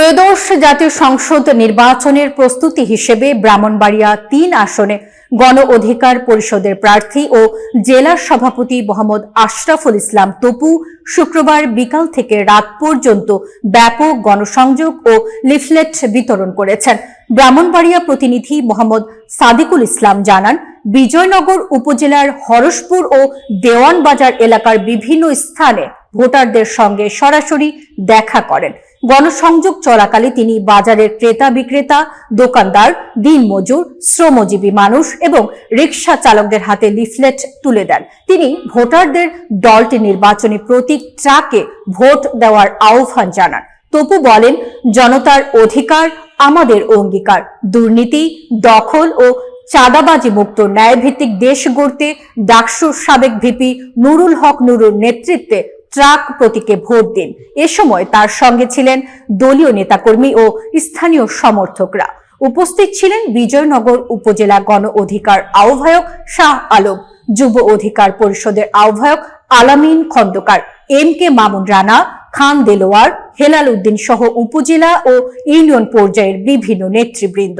ত্রয়োদশ জাতীয় সংসদ নির্বাচনের প্রস্তুতি হিসেবে ব্রাহ্মণবাড়িয়া তিন আসনে গণ অধিকার পরিষদের প্রার্থী ও জেলা সভাপতি মোহাম্মদ আশরাফুল ইসলাম তপু শুক্রবার বিকাল থেকে রাত পর্যন্ত ব্যাপক গণসংযোগ ও লিফলেট বিতরণ করেছেন। ব্রাহ্মণবাড়িয়া প্রতিনিধি মোহাম্মদ সাদিকুল ইসলাম জানান, বিজয়নগর উপজেলার হরসপুর ও দেওয়ানবাজার এলাকার বিভিন্ন স্থানে ভোটারদের সঙ্গে সরাসরি দেখা করেন। গণসংযোগ চলাকালে তিনি বাজারের ক্রেতা বিক্রেতা, দোকানদার দিনমজুর শ্রমজীবী মানুষ এবং রিক্সা চালকদের হাতে লিফলেট তুলে দেন। তিনি ভোটারদের দলটি নির্বাচনী প্রতীক ট্রাকে ভোট দেওয়ার আহ্বান জানান। তপু বলেন, জনতার অধিকার আমাদের অঙ্গীকার। দুর্নীতি, দখল ও চাঁদাবাজি মুক্ত ন্যায়ভিত্তিক দেশ গড়তে ডাকসুর সাবেক ভিপি নুরুল হক নুরুর নেতৃত্বে ট্রাক প্রতীকে ভোট দিন। এ সময় তার সঙ্গে ছিলেন দলীয় নেতাকর্মী ও স্থানীয় সমর্থকরা। উপস্থিত ছিলেন বিজয়নগর উপজেলা গণ অধিকার আহ্বায়ক শাহ আলম, যুব অধিকার পরিষদের আহ্বায়ক আলামিন খন্দকার, এম কে মামুন রানা, খান দেলোয়ার, হেলাল উদ্দিন সহ উপজেলা ও ইউনিয়ন পর্যায়ের বিভিন্ন নেতৃবৃন্দ।